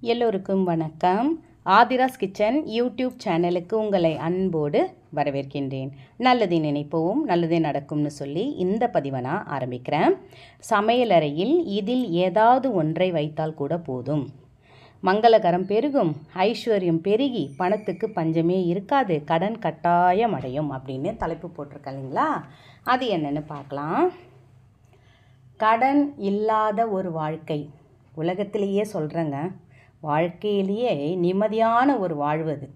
எல்லோருக்கும் வணக்கம். Aadhira's kitchen YouTube சேனலுக்கு உங்களை அன்போடு வரவேற்கின்றேன். நல்லது நினைப்போம் நல்லதே நடக்கும்னு சொல்லி இந்த பதிவை நான் ஆரம்பிக்கிறேன். சமையலறையில் இதில் ஏதாவது ஒன்றை வைத்தால் கூட போதும். மங்களகரம் பெருகும் ஐஸ்வர்யம் பெருகி பணத்துக்கு பஞ்சமே இருக்காது கடன் கட்டாயம் அடையும் அப்படின்னு தலைப்பு போட்டிருக்கேன் இல்லைங்களா? அது என்னென்னு பார்க்கலாம். கடன் இல்லாத ஒரு வாழ்க்கை. உலகத்திலேயே சொல்கிறேங்க வாழ்க்கையிலேயே நிம்மதியான ஒரு வாழ்வது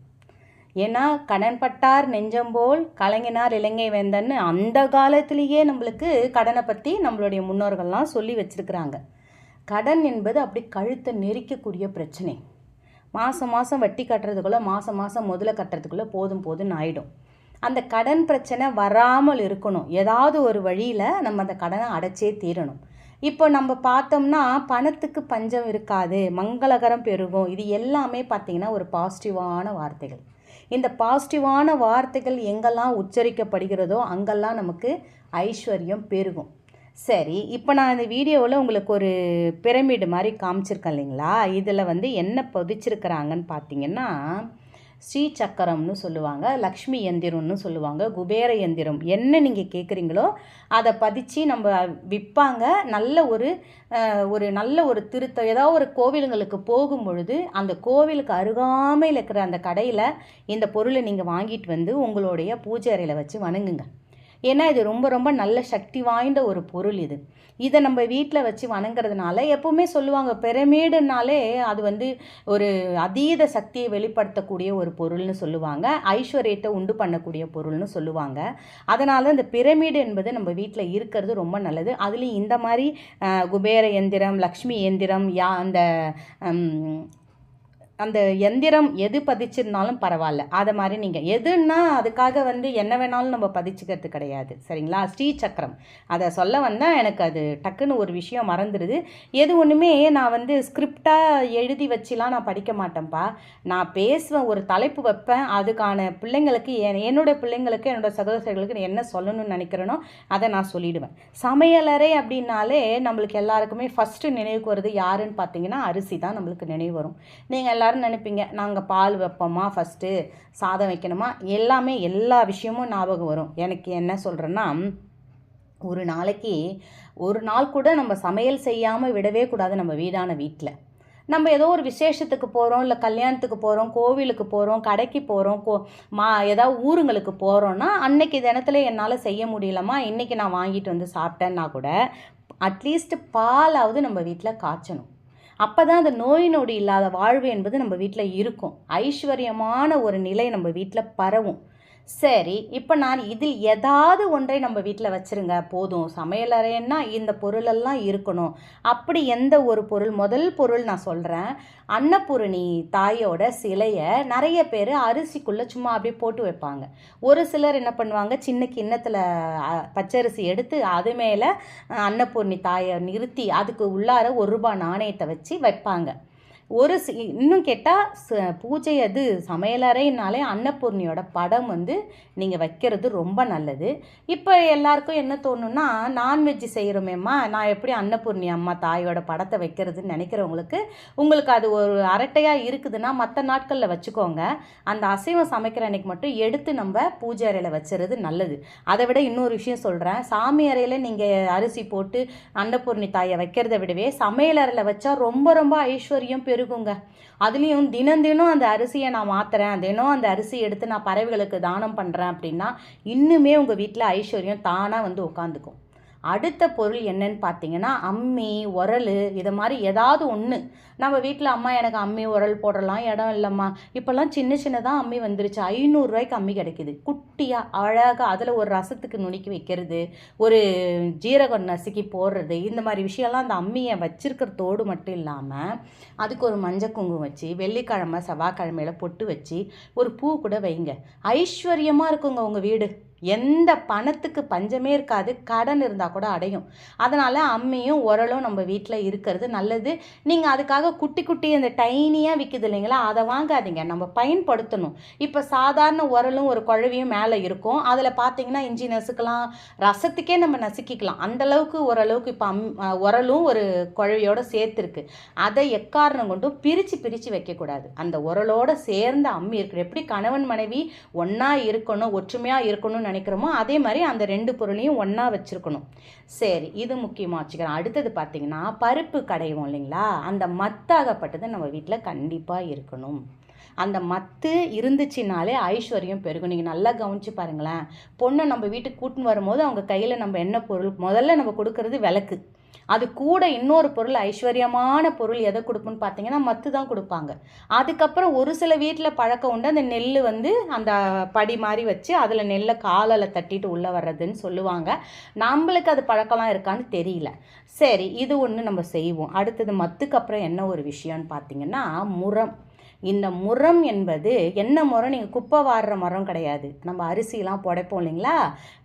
ஏன்னா கடன்பட்டார் நெஞ்சம்போல் கலைஞனார் இலங்கை வேந்தன்னு அந்த காலத்திலேயே நம்மளுக்கு கடனை பற்றி நம்மளுடைய முன்னோர்கள்லாம் சொல்லி வச்சுருக்கிறாங்க. கடன் என்பது அப்படி கழுத்தை நெரிக்கக்கூடிய பிரச்சனை. மாதம் மாதம் வட்டி கட்டுறதுக்குள்ளே மாதம் மாதம் முதல்ல கட்டுறதுக்குள்ளே போதும் போதும்னு ஆகிடும் அந்த கடன் பிரச்சனை வராமல் இருக்கணும். ஏதாவது ஒரு வழியில் நம்ம அந்த கடனை அடைச்சே தீரணும். இப்போ நம்ம பார்த்தோம்னா பணத்துக்கு பஞ்சம் இருக்காது மங்களகரம் பெருகும். இது எல்லாமே பார்த்திங்கன்னா ஒரு பாசிட்டிவான வார்த்தைகள். இந்த பாசிட்டிவான வார்த்தைகள் எங்கெல்லாம் உச்சரிக்கப்படுகிறதோ அங்கெல்லாம் நமக்கு ஐஸ்வர்யம் பெருகும். சரி இப்போ நான் இந்த வீடியோவில் உங்களுக்கு ஒரு பிரமிடு மாதிரி காமிச்சிருக்கேன் இல்லைங்களா? இதில் வந்து என்ன பதிச்சிருக்கிறாங்கன்னு பார்த்தீங்கன்னா ஸ்ரீ சக்கரம்னு சொல்லுவாங்க லக்ஷ்மி எந்திரம்னு சொல்லுவாங்க குபேர எந்திரம். என்ன நீங்கள் கேட்குறீங்களோ அதை பதிச்சு நம்ம விற்பாங்க நல்ல ஒரு ஒரு நல்ல ஒரு திருத்த ஏதாவது ஒரு கோவிலுங்களுக்கு போகும் பொழுது அந்த கோவிலுக்கு அருகாமையில் இருக்கிற அந்த கடையில் இந்த பொருளை நீங்கள் வாங்கிட்டு வந்து உங்களுடைய பூஜை அறையில் வச்சு வணங்குங்க. ஏன்னா இது ரொம்ப ரொம்ப நல்ல சக்தி வாய்ந்த ஒரு பொருள் இது. இதை நம்ம வீட்டில் வச்சு வணங்குறதுனால எப்போவுமே சொல்லுவாங்க பிரமிடுனாலே அது வந்து ஒரு அதீத சக்தியை வெளிப்படுத்தக்கூடிய ஒரு பொருள்னு சொல்லுவாங்க. ஐஸ்வர்யத்தை உண்டு பண்ணக்கூடிய பொருள்னு சொல்லுவாங்க. அதனால் இந்த பிரமிடு என்பது நம்ம வீட்டில் இருக்கிறது ரொம்ப நல்லது. அதுலேயும் இந்த மாதிரி குபேர எந்திரம் லக்ஷ்மி எந்திரம் யா அந்த அந்த எந்திரம் எது பதிச்சிருந்தாலும் பரவாயில்ல. அதை மாதிரி நீங்கள் எதுன்னா அதுக்காக வந்து என்ன வேணாலும் நம்ம பதிச்சுக்கிறது கிடையாது. சரிங்களா? ஸ்ரீ சக்கரம். அதை சொல்ல வந்தால் எனக்கு அது டக்குன்னு ஒரு விஷயம் மறந்துடுது எது ஒன்றுமே நான் வந்து ஸ்கிரிப்டாக எழுதி வச்சுலாம் நான் படிக்க மாட்டேன்ப்பா நான் பேசுவேன் ஒரு தலைப்பு வைப்பேன். அதுக்கான பிள்ளைங்களுக்கு என்னோடய பிள்ளைங்களுக்கு என்னோடய சகோதரர்களுக்கு என்ன சொல்லணும்னு நினைக்கிறேனோ அதை நான் சொல்லிவிடுவேன் சமையலறை அப்படின்னாலே நம்மளுக்கு எல்லாருக்குமே ஃபஸ்ட்டு நினைவுக்கு வருது யாருன்னு பார்த்தீங்கன்னா அரிசி தான் நம்மளுக்கு நினைவு வரும். நீங்கள் எல்லோரும் நினைப்பீங்க நாங்கள் பால் வைப்போமா ஃபஸ்ட்டு சாதம் வைக்கணுமா? எல்லாமே எல்லா விஷயமும் ஞாபகம் வரும். எனக்கு என்ன சொல்கிறேன்னா ஒரு நாளைக்கு ஒரு நாள் கூட நம்ம சமையல் செய்யாமல் விடவே கூடாது நம்ம வீடான வீட்டில் நம்ம ஏதோ ஒரு விசேஷத்துக்கு போகிறோம் இல்லை கல்யாணத்துக்கு போகிறோம் கோவிலுக்கு போகிறோம் கடைக்கு போகிறோம் கோ மா ஏதாவது ஊருங்களுக்கு போகிறோன்னா அன்னைக்கு தினத்தில் என்னால் செய்ய முடியலம்மா இன்றைக்கி நான் வாங்கிட்டு வந்து சாப்பிட்டேன்னா கூட அட்லீஸ்ட் பாலாவது நம்ம வீட்டில் காய்ச்சணும். அப்போ தான் அந்த நோய் நொடி இல்லாத வாழ்வு என்பது நம்ம வீட்டில் இருக்கும். ஐஸ்வர்யமான ஒரு நிலை நம்ம வீட்டில் பரவும். சரி இப்போ நான் இதில் ஏதாவது ஒன்றை நம்ம வீட்டில் வச்சுருங்க. போதும். சமையலறைன்னா இந்த பொருளெல்லாம் இருக்கணும். அப்படி எந்த ஒரு பொருள்? முதல் பொருள் நான் சொல்கிறேன் அன்னபூரணி தாயோட சிலையை நிறைய பேர் அரிசிக்குள்ளே சும்மா அப்படியே போட்டு வைப்பாங்க. ஒரு சிலர் என்ன பண்ணுவாங்க? சின்ன கிண்ணத்தில் பச்சரிசி எடுத்து அது மேலே அன்னபூர்ணி தாயை நிறுத்தி அதுக்கு உள்ளார ஒரு ரூபாய் நாணயத்தை வச்சு வைப்பாங்க. ஒரு இன்னும் கேட்டால் பூஜை அது சமையலறைனாலே அன்னபூர்ணியோட படம் வந்து நீங்கள் வைக்கிறது ரொம்ப நல்லது. இப்போ எல்லாருக்கும் என்ன தோணுன்னா நான்வெஜ் செய்கிறோமேம்மா நான் எப்படி அன்னபூர்ணி அம்மா தாயோட படத்தை வைக்கிறதுன்னு நினைக்கிறவங்களுக்கு உங்களுக்கு அது ஒரு அரட்டையாக இருக்குதுன்னா மற்ற நாட்களில் வச்சுக்கோங்க. அந்த அசைவம் சமைக்கிற அன்னைக்கு மட்டும் எடுத்து நம்ம பூஜை அறையில் வச்சுறது நல்லது. அதை விட இன்னொரு விஷயம் சொல்கிறேன் சாமி அறையில் நீங்கள் அரிசி போட்டு அன்னபூர்ணி தாயை வைக்கிறத விடவே சமையல் அறையில் வச்சா ரொம்ப ரொம்ப ஐஸ்வர்யம் பெரும் பெருகுங்க அதுலேயும் தினம் தினம் அந்த அரிசியை நான் மாற்றுறேன் தினம் அந்த அரிசி எடுத்து நான் பறவைகளுக்கு தானம் பண்ணுறேன் அப்படின்னா இன்னுமே உங்கள் வீட்டில் ஐஸ்வர்யம் தானாக வந்து உட்காந்துக்கும். அடுத்த பொருள் என்னன்னு பார்த்தீங்கன்னா அம்மி உரல் இதை மாதிரி ஏதாவது ஒன்று நம்ம வீட்டில் அம்மா எனக்கு அம்மி உரல் போடலாம் இடம் இல்லைம்மா. இப்போல்லாம் சின்ன சின்னதாக அம்மி வந்துருச்சு. ஐநூறுரூவாய்க்கு அம்மி கிடைக்கிது. குட்டியாக அழகாக அதில் ஒரு ரசத்துக்கு நுணுக்கி வைக்கிறது ஒரு ஜீரகம் நசுக்கி போடுறது இந்த மாதிரி விஷயம்லாம் அந்த அம்மியை வச்சிருக்கிறதோடு மட்டும் இல்லாமல் அதுக்கு ஒரு மஞ்சள் குங்குமம் வச்சு வெள்ளிக்கிழமை செவ்வாய்க்கிழமையில பொட்டு வச்சு ஒரு பூ கூட வைங்க. ஐஸ்வர்யமாக இருக்குங்க உங்கள் வீடு. எந்த பணத்துக்கு பஞ்சமே இருக்காது கடன் இருந்தால் கூட அடையும். அதனால் அம்மியும் உரலும் நம்ம வீட்டில் இருக்கிறது நல்லது. நீங்கள் அதுக்காக குட்டி குட்டி அந்த டைனியாக விற்குது இல்லைங்களா அதை வாங்காதீங்க. நம்ம பயன்படுத்தணும். இப்போ சாதாரண உரலும் ஒரு குழவியும் மேலே இருக்கும். அதில் பார்த்தீங்கன்னா இஞ்சி நசுக்கலாம் ரசத்துக்கே நம்ம நசுக்கிக்கலாம். அந்தளவுக்கு ஓரளவுக்கு இப்போ அம் உரலும் ஒரு குழவியோடு சேர்த்துருக்கு. அதை எக்காரணம் கொண்டும் பிரித்து பிரித்து வைக்கக்கூடாது. அந்த உரலோட சேர்ந்த அம்மி இருக்கணும். எப்படி கணவன் மனைவி ஒன்றா இருக்கணும் ஒற்றுமையாக இருக்கணும்னு நினைக்கிறோமோ அதே மாதிரி அந்த ரெண்டு பொருளையும் ஒன்றா வச்சுருக்கணும். சரி இது முக்கியமாக வச்சுக்கிறேன். அடுத்தது பார்த்தீங்கன்னா பருப்பு கடைவோம் இல்லைங்களா? அந்த மத்தாகப்பட்டது நம்ம வீட்டில் கண்டிப்பாக இருக்கணும். அந்த மத்து இருந்துச்சுனாலே ஐஸ்வர்யம் பெருகும். நீங்கள் நல்லா கவனிச்சு பாருங்களேன். பொண்ணை நம்ம வீட்டுக்கு கூட்டின்னு வரும்போது அவங்க கையில் நம்ம என்ன பொருள் முதல்ல நம்ம கொடுக்கறது விளக்கு. அது கூட இன்னொரு பொருள் ஐஸ்வர்யமான பொருள் எதை கொடுப்போம்னு பார்த்தீங்கன்னா மத்து தான் கொடுப்பாங்க. அதுக்கப்புறம் ஒரு சில வீட்டில் பழக்கம் உண்டு. அந்த நெல் வந்து அந்த படி மாதிரி வச்சு அதில் நெல்லை காலில் தட்டிட்டு உள்ளே வர்றதுன்னு சொல்லுவாங்க. நம்மளுக்கு அது பழக்கம்லாம் இருக்கான்னு தெரியல. சரி இது ஒன்று நம்ம செய்வோம். அடுத்தது மத்துக்கு அப்புறம் என்ன ஒரு விஷயம்னு பார்த்தீங்கன்னா முரம். இந்த முறம் என்பது என்ன முறம் நீங்கள் குப்பை வாடுற மரம் கிடையாது. நம்ம அரிசிலாம் புடைப்போம் இல்லைங்களா?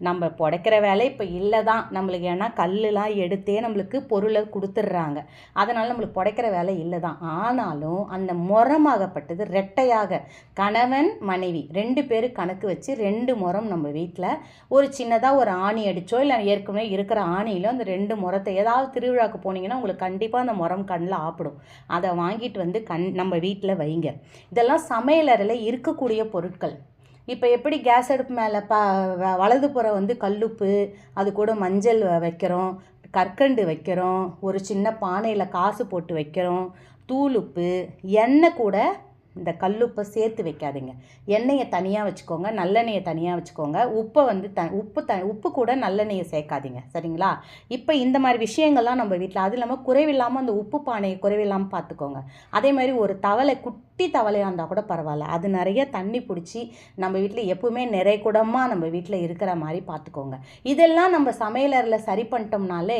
நம்ம புடைக்கிற வேலை இப்போ இல்லை தான் நம்மளுக்கு ஏன்னா கல்லுலாம் எடுத்தே நம்மளுக்கு பொருளை கொடுத்துட்றாங்க. அதனால் நம்மளுக்கு புடைக்கிற வேலை இல்லை தான் ஆனாலும் அந்த முறமாகப்பட்டது ரெட்டையாக. கணவன் மனைவி ரெண்டு பேரும் கணக்கு வச்சு ரெண்டு முறம் நம்ம வீட்டில் ஒரு சின்னதாக ஒரு ஆணி அடிச்சோ இல்லை ஏற்கனவே இருக்கிற ஆணியிலோ அந்த ரெண்டு முறத்தை ஏதாவது திருவிழாவுக்கு போனீங்கன்னா உங்களுக்கு கண்டிப்பாக அந்த முறம் கண்ணில் ஆப்பிடும். அதை வாங்கிட்டு வந்து கண் நம்ம வீட்டில் வைங்க. இதெல்லாம் சமையலறையில் இருக்கக்கூடிய பொருட்கள். இப்போ எப்படி கேஸ் அடுப்பு மேலே ப வ- வலதுபுறம் வந்து கல்லுப்பு அது கூட மஞ்சள் வைக்கிறோம். கற்கண்டு வைக்கிறோம். ஒரு சின்ன பானையில் காசு போட்டு வைக்கிறோம். தூளுப்பு எண்ணெய் கூட இந்த கல்லுப்பை சேர்த்து வைக்காதீங்க. எண்ணெயை தனியாக வச்சுக்கோங்க நல்லெண்ணெயை தனியாக வச்சுக்கோங்க. உப்பை வந்து த உப்பு த உப்பு கூட நல்லெண்ணெயை சேர்க்காதீங்க. சரிங்களா? இப்போ இந்த மாதிரி விஷயங்கள்லாம் நம்ம வீட்டில் அது இல்லாமல் குறைவில்லாமல் அந்த உப்பு பானையை குறைவில்லாமல் பார்த்துக்கோங்க. அதே மாதிரி ஒரு தவளை குட்டி தவளையாக இருந்தால் கூட பரவாயில்ல. அது நிறைய தண்ணி பிடிச்சி நம்ம வீட்டில் எப்பவுமே நிறை குடமாக நம்ம வீட்டில் இருக்கிற மாதிரி பார்த்துக்கோங்க இதெல்லாம் நம்ம சமையலறையில் சரி பண்ணிட்டோம்னாலே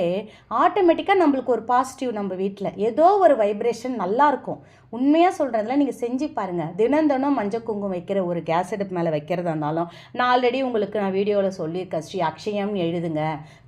ஆட்டோமேட்டிக்காக நம்மளுக்கு ஒரு பாசிட்டிவ் நம்ம வீட்டில் ஏதோ ஒரு வைப்ரேஷன் நல்லாயிருக்கும் உண்மையாக சொல்கிறதுல நீங்கள் செஞ்சு பாருங்கள் தினம் தினம் மஞ்சள் குங்குமம் வைக்கிற ஒரு கேஸ் அடுப்பு மேலே வைக்கிறதா இருந்தாலும் நான் ஆல்ரெடி உங்களுக்கு நான் வீடியோவில் சொல்லியிருக்கேன். ஸ்ரீ அக்ஷயம்னு எழுதுங்க.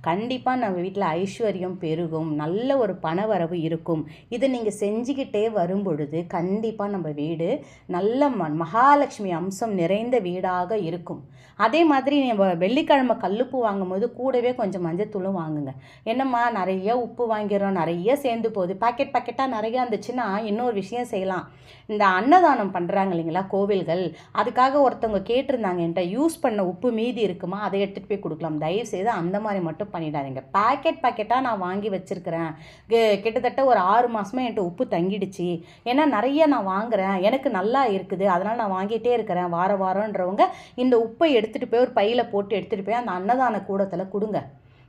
கண்டிப்பாக நம்ம வீட்டில் ஐஸ்வர்யம் பெருகும். நல்ல ஒரு பணவரவு இருக்கும். இதை நீங்கள் செஞ்சுக்கிட்டே வரும் பொழுது கண்டிப்பாக நம்ம வீடு நல்ல ம மகாலட்சுமி அம்சம் நிறைந்த வீடாக இருக்கும். அதே மாதிரி நம்ம வெள்ளிக்கிழமை கல்லுப்பு வாங்கும்போது கூடவே கொஞ்சம் மஞ்சத்தூளும் வாங்குங்க. என்னம்மா நிறைய உப்பு வாங்கிறோம் நிறைய சேர்ந்து போகுது. பாக்கெட் பாக்கெட்டாக நிறைய இருந்துச்சுன்னா இன்னொரு விஷயம் செய்யலாம். இந்த அன்னதானம் பண்ணுறாங்க இல்லைங்களா கோவில்கள். அதுக்காக ஒருத்தவங்க கேட்டிருந்தாங்க என்கிட்ட யூஸ் பண்ண உப்பு மீதி இருக்குமா அதை எடுத்துகிட்டு போய் கொடுக்கலாம். தயவு செய்து அந்த மாதிரி மட்டும் பண்ணிடாதீங்க. பாக்கெட் பாக்கெட்டாக நான் வாங்கி வச்சுருக்கிறேன். கிட்டத்தட்ட ஒரு ஆறு மாதமாக என்கிட்ட உப்பு தங்கிடுச்சு. ஏன்னா நிறைய நான் வாங்குகிறேன் எனக்கு நல்லா இருக்குது. அதனால் நான் வாங்கிட்டே இருக்கிறேன். வார வாரன்றவங்க இந்த உப்பை எடுத்துகிட்டு போய் ஒரு பையில் போட்டு எடுத்துகிட்டு போய் அந்த அன்னதான கூடத்தில் கொடுங்க.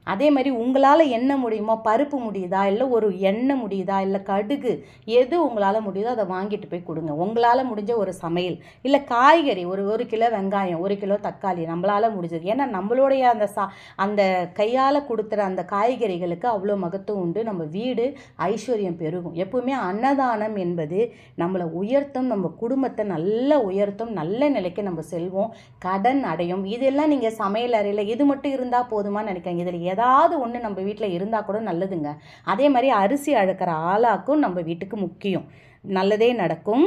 அதே மாதிரி உங்களால் என்ன முடியுமோ பருப்பு முடியுதா இல்லை ஒரு எண்ணெய் முடியுதா இல்லை கடுகு எது உங்களால் முடியுதோ அதை வாங்கிட்டு போய் கொடுங்க. உங்களால் முடிஞ்ச ஒரு சமையல். இல்லை காய்கறி ஒரு ஒரு கிலோ வெங்காயம் ஒரு கிலோ தக்காளி நம்மளால் முடிஞ்சது. ஏன்னா நம்மளுடைய அந்த சா அந்த கையால் கொடுத்துற அந்த காய்கறிகளுக்கு அவ்வளோ மகத்துவம் உண்டு. நம்ம வீடு ஐஸ்வர்யம் பெருகும். எப்பவுமே அன்னதானம் என்பது நம்மளை உயர்த்தும் நம்ம குடும்பத்தை நல்ல உயர்த்தும் நல்ல நிலைக்கு நம்ம செல்வோம். கடன் அடையும். இதெல்லாம் நீங்கள் சமையல் அறையில் இது மட்டும் இருந்தால் போதுமான்னு நினைக்காங்க இதில் ஏதாவது ஒன்று நம்ம வீட்டில் இருந்தால் கூட நல்லதுங்க. அதே மாதிரி அரிசி அழுக்கிற ஆளாக்கும் நம்ம வீட்டுக்கு முக்கியம். நல்லதே நடக்கும்.